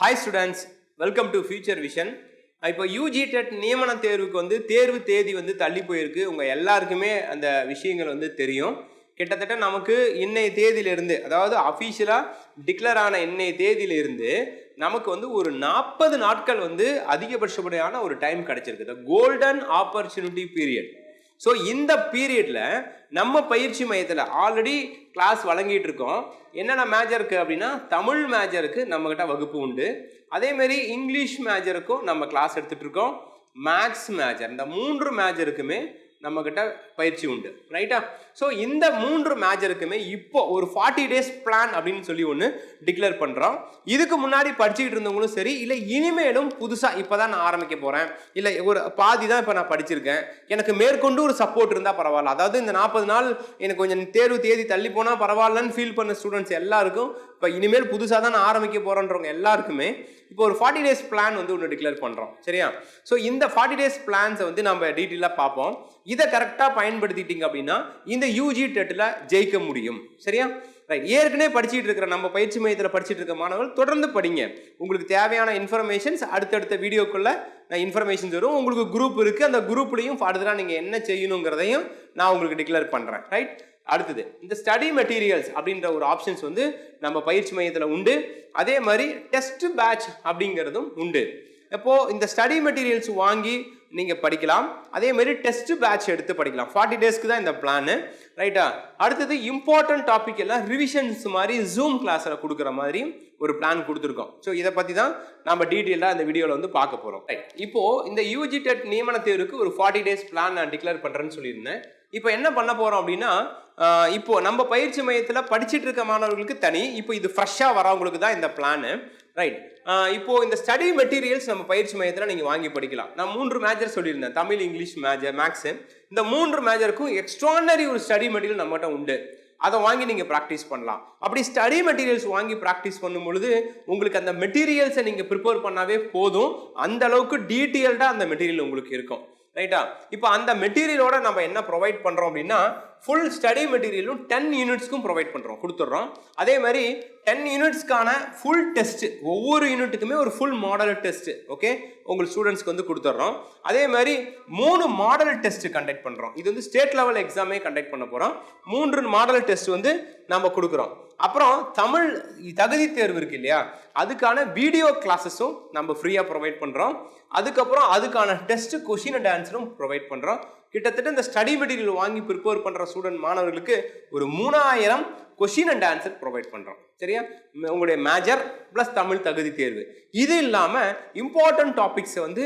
Hi students welcome to future vision இப்போ UG TET நியமன தேர்வுக்கு வந்து தேர்வு தேதி வந்து தள்ளி போயிருக்கு. உங்கள் எல்லாருக்குமே அந்த விஷயங்கள் வந்து தெரியும். கிட்டத்தட்ட நமக்கு இன்னைய தேதியிலிருந்து அதாவது அஃபீஷியலாக டிக்ளேர் ஆன இன்னைய தேதியிலிருந்து நமக்கு வந்து ஒரு நாற்பது நாட்கள் வந்து அதிகபட்சப்படியான ஒரு டைம் கிடச்சிருக்கு. The golden opportunity period so இந்த பீரியடில் நம்ம பயிற்சி மையத்தில் ஆல்ரெடி கிளாஸ் வழங்கிட்டு இருக்கோம் என்னென்ன மேஜருக்கு அப்படின்னா தமிழ் மேஜருக்கு நம்மக்கிட்ட வகுப்பு உண்டு. அதேமாரி இங்கிலீஷ் மேஜருக்கும் நம்ம கிளாஸ் எடுத்துகிட்டு இருக்கோம் மேக்ஸ் மேஜர் இந்த மூன்று மேஜருக்குமே நம்மக்கிட்ட பயிற்சி உண்டு ரைட்டா ஸோ இந்த மூன்று மேஜருக்குமே இப்போ ஒரு ஃபார்ட்டி டேஸ் பிளான் அப்படின்னு சொல்லி ஒன்று டிக்ளேர் பண்ணுறோம் இதுக்கு முன்னாடி படிச்சுக்கிட்டு இருந்தவங்களும் சரி இல்லை இனிமேலும் புதுசாக இப்போ தான் நான் ஆரம்பிக்க போகிறேன் இல்லை ஒரு பாதி தான் இப்போ நான் படிச்சிருக்கேன். எனக்கு மேற்கொண்டு ஒரு சப்போர்ட் இருந்தால் பரவாயில்ல. அதாவது இந்த நாற்பது நாள் எனக்கு கொஞ்சம் தேர்வு தேதி தள்ளி போனால் பரவாயில்லன்னு ஃபீல் பண்ண ஸ்டூடெண்ட்ஸ் எல்லாருக்கும் இப்போ இனிமேல் புதுசாக தான் நான் ஆரம்பிக்க போகிறோன்றவங்க எல்லாருக்குமே இப்போ ஒரு ஃபார்ட்டி டேஸ் பிளான் வந்து ஒன்று டிக்ளேர் பண்ணுறோம் சரியா? ஸோ இந்த ஃபார்ட்டி டேஸ் பிளான்ஸை வந்து நம்ம டீட்டெயிலாக பார்ப்போம். இதை கரெக்டாக பயன்படுத்திட்டீங்க அப்படின்னா இந்த யூஜி டெட்டில் ஜெயிக்க முடியும். சரியா? ரைட் ஏற்கனவே படிச்சுட்டு இருக்கிற நம்ம பயிற்சி மையத்தில் படிச்சுட்டு இருக்க மாணவர்கள் தொடர்ந்து படிங்க. உங்களுக்கு தேவையான இன்ஃபர்மேஷன்ஸ் அடுத்தடுத்த வீடியோக்குள்ள நான் இன்ஃபர்மேஷன்ஸ் வரும் உங்களுக்கு குரூப் இருக்குது அந்த குரூப்லேயும் ஃபர்தராக நீங்கள் என்ன செய்யணுங்கிறதையும் நான் உங்களுக்கு டிக்ளேர் பண்ணுறேன் ரைட் அடுத்தது இந்த ஸ்டடி மெட்டீரியல்ஸ் அப்படின்ற ஒரு ஆப்ஷன்ஸ் வந்து நம்ம பயிற்சி மையத்தில் உண்டு. அதே மாதிரி டெஸ்ட் பேட்ச் அப்படிங்கிறதும் உண்டு. இப்போது இந்த ஸ்டடி மெட்டீரியல்ஸ் வாங்கி நீங்கள் படிக்கலாம். அதே மாதிரி டெஸ்ட் பேட்ச் எடுத்து படிக்கலாம். ஃபார்ட்டி டேஸ்க்கு தான் இந்த பிளானு ரைட்டா அடுத்தது இம்பார்ட்டன்ட் டாபிக் எல்லாம் ரிவிஷன்ஸ் மாதிரி ஜூம் கிளாஸில் கொடுக்குற மாதிரி ஒரு பிளான் கொடுத்துருக்கோம். ஸோ இதை பற்றி தான் நம்ம டீட்டெயிலாக இந்த வீடியோவில் வந்து பார்க்க போகிறோம் ரைட் இப்போது இந்த யூஜி டெட் நியமன தேர்வுக்கு ஒரு ஃபார்ட்டி டேஸ் பிளான் நான் டிக்ளேர் பண்ணுறேன்னு சொல்லியிருந்தேன். இப்போ என்ன பண்ண போகிறோம் அப்படின்னா இப்போ நம்ம பயிற்சி மையத்தில் படிச்சுட்டு இருக்க மாணவர்களுக்கு தனி இப்போ இது ஃப்ரெஷ்ஷாக வரவங்களுக்கு தான் இந்த பிளானு ரைட் இப்போ இந்த ஸ்டடி மெட்டீரியல்ஸ் நம்ம பயிற்சி மையத்தில் நீங்கள் வாங்கி படிக்கலாம். நான் மூன்று மேஜர் சொல்லியிருந்தேன். தமிழ் இங்கிலீஷ் மேஜர் மேக்ஸு இந்த மூன்று மேஜருக்கும் எக்ஸ்ட்ரானரி ஒரு ஸ்டடி மெட்டீரியல் நம்மகிட்ட உண்டு. அதை வாங்கி நீங்கள் ப்ராக்டிஸ் பண்ணலாம். அப்படி ஸ்டடி மெட்டீரியல்ஸ் வாங்கி ப்ராக்டிஸ் பண்ணும் பொழுது உங்களுக்கு அந்த மெட்டீரியல்ஸை நீங்கள் ப்ரிப்பேர் பண்ணாவே போதும். அந்த அளவுக்கு டீட்டெயில்டாக அந்த மெட்டீரியல் உங்களுக்கு இருக்கும். ரைட்டா இப்போ அந்த மெட்டீரியலோட நம்ம என்ன ப்ரொவைட் பண்ணுறோம் அப்படின்னா ஃபுல் ஸ்டடி மெட்டீரியலும் டென் யூனிட்ஸ்க்கும் ப்ரொவைட் பண்ணுறோம் கொடுத்துட்றோம். அதே மாதிரி டென் யூனிட்ஸ்க்கான ஃபுல் டெஸ்ட் ஒவ்வொரு யூனிட்டுக்குமே ஒரு ஃபுல் மாடல் டெஸ்ட் ஓகே உங்கள் ஸ்டூடெண்ட்ஸ்க்கு வந்து கொடுத்துட்றோம். அதே மாதிரி மூணு மாடல் டெஸ்ட் கண்டக்ட் பண்ணுறோம் இது வந்து ஸ்டேட் லெவல் எக்ஸாமே கண்டக்ட் பண்ண போகிறோம் மூன்று மாடல் டெஸ்ட் வந்து நம்ம கொடுக்குறோம். அப்புறம் தமிழ் தகுதி தேர்வு இருக்கு இல்லையா? அதுக்கான வீடியோ கிளாஸஸும் நம்ம ஃப்ரீயாக ப்ரொவைட் பண்ணுறோம் அதுக்கப்புறம் அதுக்கான டெஸ்ட் கொஷின் அண்ட் ஆன்சரும் ப்ரொவைட் பண்ணுறோம் கிட்டத்தட்ட இந்த ஸ்டடி மெட்டீரியல் வாங்கி ப்ரிப்பேர் பண்ணுற ஸ்டூடெண்ட் மாணவர்களுக்கு ஒரு மூணாயிரம் கொஷின் அண்ட் ஆன்சர் ப்ரொவைட் பண்ணுறோம் சரியா? உங்களுடைய மேஜர் ப்ளஸ் தமிழ் தகுதி தேர்வு. இது இல்லாமல் இம்பார்ட்டன்ட் டாபிக்ஸை வந்து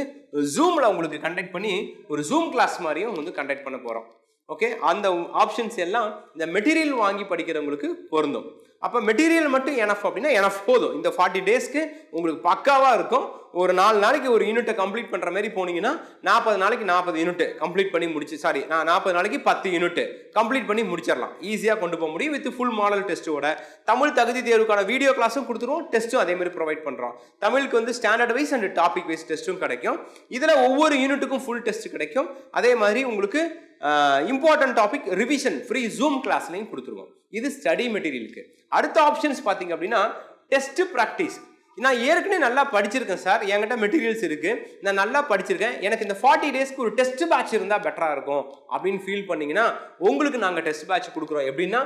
ஜூமில் உங்களுக்கு கண்டக்ட் பண்ணி ஒரு ஜூம் கிளாஸ் மாதிரியும் வந்து கண்டக்ட் பண்ண போகிறோம் ஓகே அந்த ஆப்ஷன்ஸ் எல்லாம் இந்த மெட்டீரியல் வாங்கி படிக்கிறவங்களுக்கு பொருந்தும். அப்போ மெட்டீரியல் மட்டும் எனஃப் அப்படின்னா எனஃப் போதும். இந்த ஃபார்ட்டி டேஸ்க்கு உங்களுக்கு பக்காவாக இருக்கும். ஒரு நாலு நாளைக்கு ஒரு யூனிட்டை கம்ப்ளீட் பண்ணுற மாதிரி போனீங்கன்னா நாற்பது நாளைக்கு நாற்பது யூனிட் கம்ப்ளீட் பண்ணி முடிச்சு சாரி நான் நாற்பது நாளைக்கு பத்து யூனிட் கம்ப்ளீட் பண்ணி முடிச்சிடலாம். ஈஸியாக கொண்டு போக முடியும் வித் ஃபுல் மாடல் டெஸ்ட்டோட தமிழ் தகுதி தேர்வுக்கான வீடியோ கிளாஸும் கொடுத்துருவோம். டெஸ்ட்டும் அதே மாதிரி ப்ரொவைட் பண்ணுறோம் தமிழுக்கு வந்து standard wise and topic wise டெஸ்ட்டும் கிடைக்கும். இதில் ஒவ்வொரு யூனிட்டுக்கும் ஃபுல் டெஸ்ட் கிடைக்கும். அதே மாதிரி உங்களுக்கு important topic revision free zoom கிளாஸ்லையும் கொடுத்துருவோம். இது ஸ்டடி மெட்டீரியலுக்கு அடுத்த ஆப்ஷன்ஸ் பார்த்தீங்க அப்படின்னா டெஸ்ட் ப்ராக்டிஸ் நான் ஏற்கனவே நல்லா படிச்சிருக்கேன் சார் என்கிட்ட மெட்டீரியல்ஸ் இருக்குது நான் நல்லா படிச்சிருக்கேன். எனக்கு இந்த ஃபார்ட்டி டேஸ்க்கு ஒரு டெஸ்ட் பேட்ச் இருந்தால் பெட்டராக இருக்கும் அப்படின்னு ஃபீல் பண்ணிங்கன்னா உங்களுக்கு நாங்கள் டெஸ்ட் பேட்ச் கொடுக்குறோம். எப்படின்னா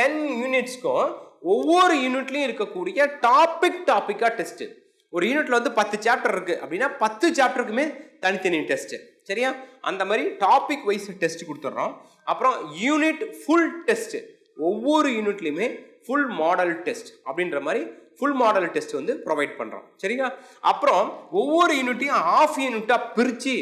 டென் யூனிட்ஸ்க்கும் ஒவ்வொரு யூனிட்லையும் இருக்கக்கூடிய டாபிக் டாப்பிக்காக டெஸ்ட்டு ஒரு யூனிட்ல வந்து பத்து சாப்டர் இருக்கு. அப்படின்னா பத்து சாப்டருக்குமே தனித்தனி டெஸ்ட் சரியா? அந்த மாதிரி டாபிக் வைஸ் டெஸ்ட் கொடுத்துட்றோம் அப்புறம் யூனிட் ஃபுல் டெஸ்ட் ஒவ்வொரு யூனிட்லையுமே ஃபுல் மாடல் டெஸ்ட் அப்படின்ற மாதிரி ஃபுல் மாடல் டெஸ்ட் வந்து ப்ரொவைட் பண்ணுறோம் சரிங்களா அப்புறம் ஒவ்வொரு யூனிட்டையும் ஆஃப் யூனிட்டாக பிரித்து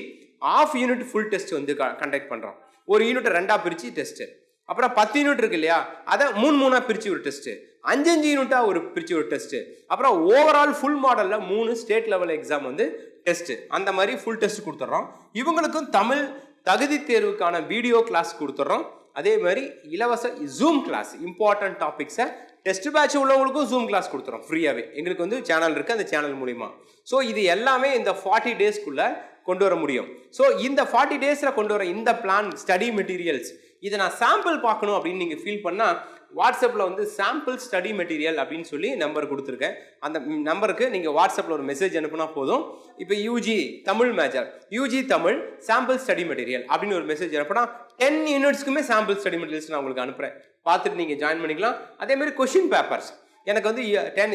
ஆஃப் யூனிட் ஃபுல் டெஸ்ட் வந்து கண்டக்ட் பண்ணுறோம் ஒரு யூனிட்டை ரெண்டாக பிரித்து டெஸ்ட்டு அப்புறம் பத்து யூனிட் இருக்கு இல்லையா? அதை மூணு மூணாக பிரித்து ஒரு டெஸ்ட்டு அஞ்சு அஞ்சு யூனிட்டாக ஒரு பிரித்து ஒரு டெஸ்ட்டு அப்புறம் ஓவரால் ஃபுல் மாடலில் மூணு ஸ்டேட் லெவல் எக்ஸாம் வந்து டெஸ்ட்டு அந்த மாதிரி ஃபுல் டெஸ்ட் கொடுத்துட்றோம் இவங்களுக்கும் தமிழ் தகுதி தேர்வுக்கான வீடியோ கிளாஸ் கொடுத்துட்றோம் அதே மாதிரி இலவச ஜூம் கிளாஸ் இம்பார்ட்டன்ட் டாபிக்ஸை டெஸ்ட் பேட்ச் உள்ளவங்களுக்கும் ஜூம் கிளாஸ் கொடுத்துறோம் ஃப்ரீயாகவே எங்களுக்கு வந்து சேனல் இருக்குது அந்த சேனல் மூலிமா ஸோ இது எல்லாமே இந்த ஃபார்ட்டி டேஸ்க்குள்ளே கொண்டு வர முடியும். ஸோ இந்த ஃபார்ட்டி டேஸில் கொண்டு வர இந்த பிளான் ஸ்டடி மெட்டீரியல்ஸ் இதை நான் சாம்பிள் பார்க்கணும் அப்படின்னு நீங்கள் ஃபீல் பண்ணால் வாட்ஸ்அப்பில் வந்து சாம்பிள் ஸ்டடி மெட்டீரியல் அப்படின்னு சொல்லி நம்பர் கொடுத்துருக்கேன். அந்த நம்பருக்கு நீங்கள் வாட்ஸ்அப்பில் ஒரு மெசேஜ் அனுப்புனா போதும். இப்போ UG Tamil major UG Tamil sample study material அப்படின்னு ஒரு மெசேஜ் அனுப்புனா டென் யூனிட்ஸ்க்குமே சாம்பிள் ஸ்டடி மெட்டீரியல்ஸ் நான் உங்களுக்கு அனுப்புகிறேன் பார்த்துட்டு நீங்கள் ஜாயின் பண்ணிக்கலாம். அதேமாதிரி கொஷின் பேப்பர்ஸ் எனக்கு வந்து uh, ten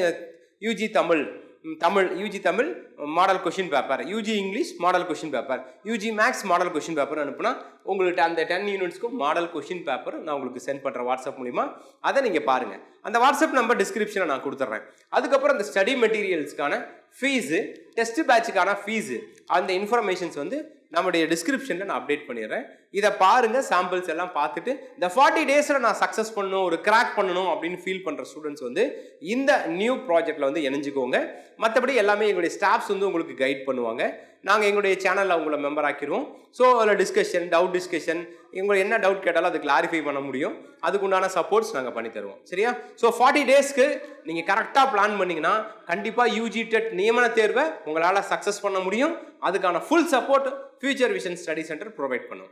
UG uh, Tamil Tamil UG Tamil model question paper UG English model question paper UG maths model question paper அனுப்புனா உங்களுக்கு அந்த டென் யூனிட்ஸ்க்கும் மாடல் கொஷின் பேப்பர் நான் உங்களுக்கு சென்ட் பண்ணுறேன் வாட்ஸ்அப் மூலிமா அதை நீங்கள் பாருங்கள் அந்த வாட்ஸ்அப் நம்பர் டிஸ்கிரிப்ஷனை நான் கொடுத்துட்றேன் அதுக்கப்புறம் அந்த ஸ்டடி மெட்டீரியல்ஸ்க்கான ஃபீஸு டெஸ்ட் பேட்சுக்கான ஃபீஸு அந்த இன்ஃபர்மேஷன்ஸ் வந்து நம்முடைய டிஸ்கிரிப்ஷனில் நான் அப்டேட் பண்ணிடுறேன். இதை பாருங்க சாம்பிள்ஸ் எல்லாம் பார்த்துட்டு இந்த ஃபார்ட்டி டேஸில் நான் சக்ஸஸ் பண்ணணும் ஒரு கிராக் பண்ணணும் அப்படின்னு ஃபீல் பண்ணுற ஸ்டூடெண்ட்ஸ் வந்து இந்த நியூ ப்ராஜெக்டில் வந்து இணைஞ்சுக்கோங்க. மற்றபடி எல்லாமே எங்களுடைய ஸ்டாஃப்ஸ் வந்து உங்களுக்கு கைட் பண்ணுவாங்க. நாங்கள் எங்களுடைய சேனலில் உங்களை மெம்பர் ஆக்கிடுவோம் ஸோ அதில் டிஸ்கஷன் டவுட் டிஸ்கஷன் உங்களுக்கு என்ன டவுட் கேட்டாலும் அது கிளாரிஃபை பண்ண முடியும். அதுக்குண்டான சப்போர்ட்ஸ் நாங்கள் பண்ணி தருவோம். சரியா? ஸோ ஃபார்ட்டி டேஸ்க்கு நீங்கள் கரெக்டாக பிளான் பண்ணிங்கன்னா கண்டிப்பாக யூஜி டெட் நியமன தேர்வை உங்களால் சக்ஸஸ் பண்ண முடியும். அதுக்கான full support future vision study centre provide பண்ணும்.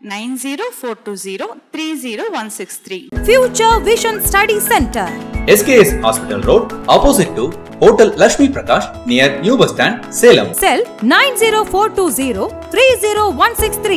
Nine zero four two zero three zero one six three. Future Vision Study Center. SKS Hospital Road, opposite to Hotel Lashmi Prakash, near New Bus Stand, Salem. Cell nine zero four two zero three zero one six three.